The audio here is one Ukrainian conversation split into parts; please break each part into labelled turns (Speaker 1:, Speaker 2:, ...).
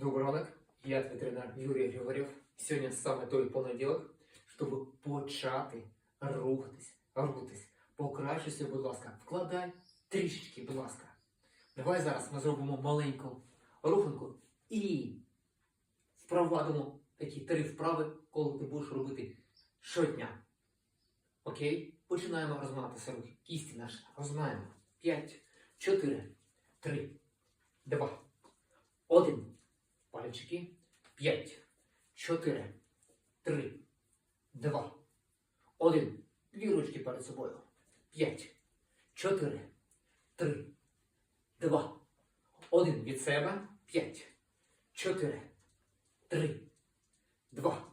Speaker 1: Добрий ранок, я ветеринар Юрій Григорєв. Сьогодні саме той понеділок, щоб почати рухатись, рухатись. Покращуйся, будь ласка, вкладай трішечки, будь ласка. Давай зараз ми зробимо маленьку руханку і впровадимо такі три вправи, коли ти будеш робити щодня. Окей? Починаємо розминатися рухи. Кісті наші розминаємо. 5, 4, 3, 2, 1. Пальчики. 5, 4, 3, 2, 1. Дві ручки перед собою. 5, 4, 3, 2, 1. Від себе. 5, 4, 3, 2,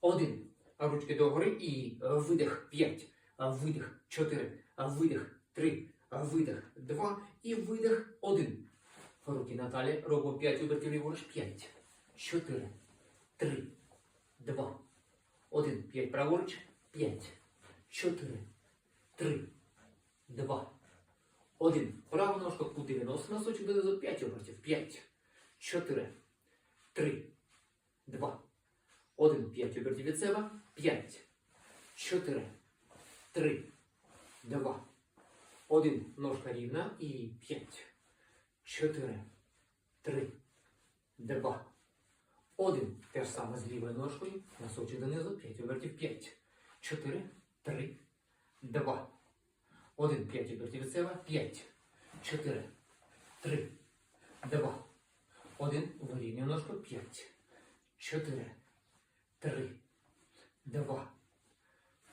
Speaker 1: 1. Ручки догори і видих. 5, видих. 4, видих. 3, видих. 2 і видих. 1. Руки на талії, робимо 5 обертів ліворуч, 5, 4, 3, 2, 1, 5 праворуч, 5, 4, 3, 2, 1. Права ножка кут 90, носочок донизу, 5 обертів, 5, 4, 3, 2, 1, 5 обертів від себе, 5, 4, 3, 2, 1, ножка рівна і 5, 4, 3, 2, 1. Те ж саме з лівою ножкою, носочок донизу, 5 обертів, 5, 4, 3, 2, 1, 5 обертів від себе, 5, 4, 3, 2, 1, вирівнюємо ножку, 5, 4, Три, два,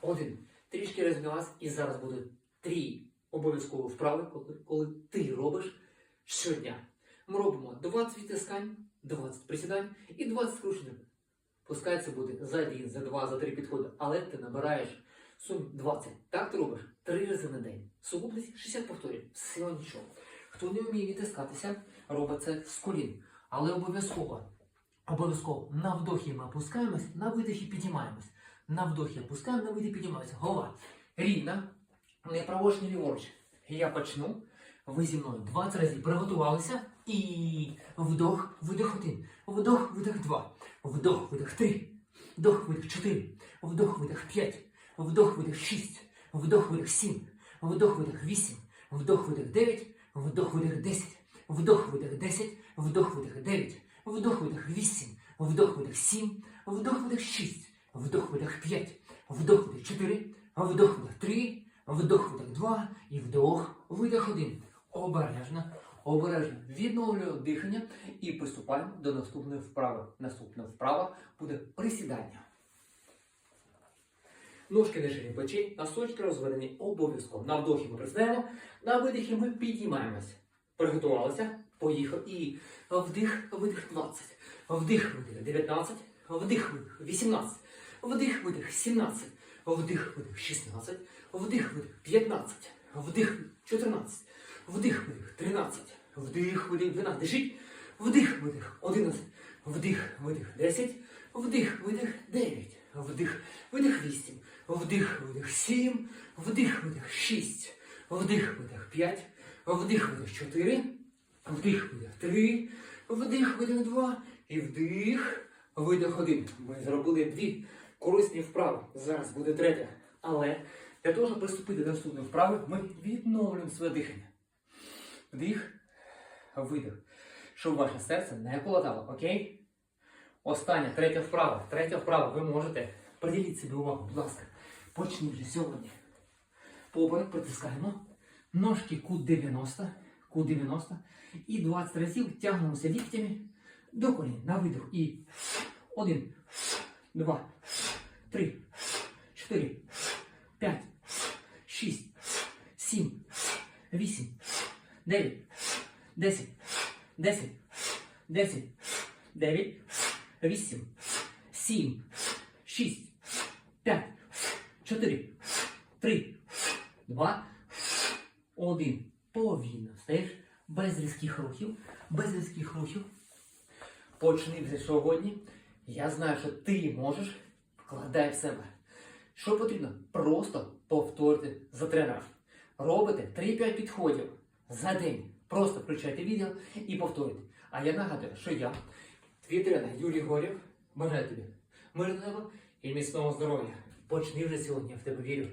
Speaker 1: один. Трішки розм'ялась. І зараз буде три обов'язково вправи, коли, коли ти робиш щодня. Ми робимо 20 відтискань, 20 присідань і 20 скручень. Пускай це буде за один, за два, за три підходи, але ти набираєш сум 20. Так ти робиш три рази на день. Сукупність 60 повторів. Все нічого. Хто не вміє відтискатися, робить це з колін. Але обов'язково Обов'язково на вдохі ми опускаємось, на видихі піднімаємось. На вдохі опускаємо, на видихі піднімаємось. Голова рівна, не праворуч, не ліворуч. Я почну. Ви зі мною 20 разів приготувалися. І вдох, видих один. Вдох, видих два. Вдох, видих три. Вдох, видих чотири. Вдох, видих п'ять. Вдох, видих шість. Вдох, видих сім. Вдох, видих вісім. Вдох, видих дев'ять. Вдох, видих десять. Вдох, видих десять. Вдох, видих дев'ять. Вдох, видих 8, вдох, видих 7, вдох, видих 6, вдох, видих 5, вдох, видих 4, вдох, видих 3, вдох, видих 2 і вдох, видих 1. Обережно, обережно відновлюємо дихання і приступаємо до наступної вправи. Наступна вправа буде присідання. Ножки не ширині плечей, носочки розведені обов'язково. На вдохі ми присідаємо, на видихі ми піднімаємось. Приготувалися, поїхав. І вдих, видих 20, вдих, видих 19, вдих, видих 18, вдих, видих 17, вдих, видих 16, вдих, видих 15, вдих, 14, вдих, видих 13, вдих, видих 12, дишіть, вдих, видих 11, вдих, видих 10, вдих, видих 9, вдих, видих 8, вдих, видих 7, вдих, видих 6, вдих, видих 5, Вдих, видих 4, вдих, видих 3, вдих, видих 2 і вдих, видих 1. Ми зробили дві корисні вправи. Зараз буде третя. Але для того, щоб приступити до наступної вправи, ми відновлюємо своє дихання. Вдих, видих. Щоб ваше серце не колотало, окей? Остання, третя вправа. Третя вправа. Ви можете приділіть собі увагу, будь ласка. Почніть вже сьогодні. Поперек притискаємо. Ножки кут 90, кут 90. І 20 разів тягнемося ліктями до колін. На видих. І 1, 2, 3, 4, 5, 6, 7, 8, 9, 10, 10, 10, 9, 8, 7, 6, 5, 4, 3, 2, один. Повільно стаєш без різких рухів, без різких рухів. Почни вже сьогодні. Я знаю, що ти можеш. Вкладай в себе. Що потрібно? Просто повторити за тренером. Робите 3-5 підходів за день. Просто включайте відео і повторюйте. А я нагадую, що я, твій тренер Юрій Горєв, бажаю тобі мирного і міцного здоров'я. Почни вже сьогодні, в тебе вірю.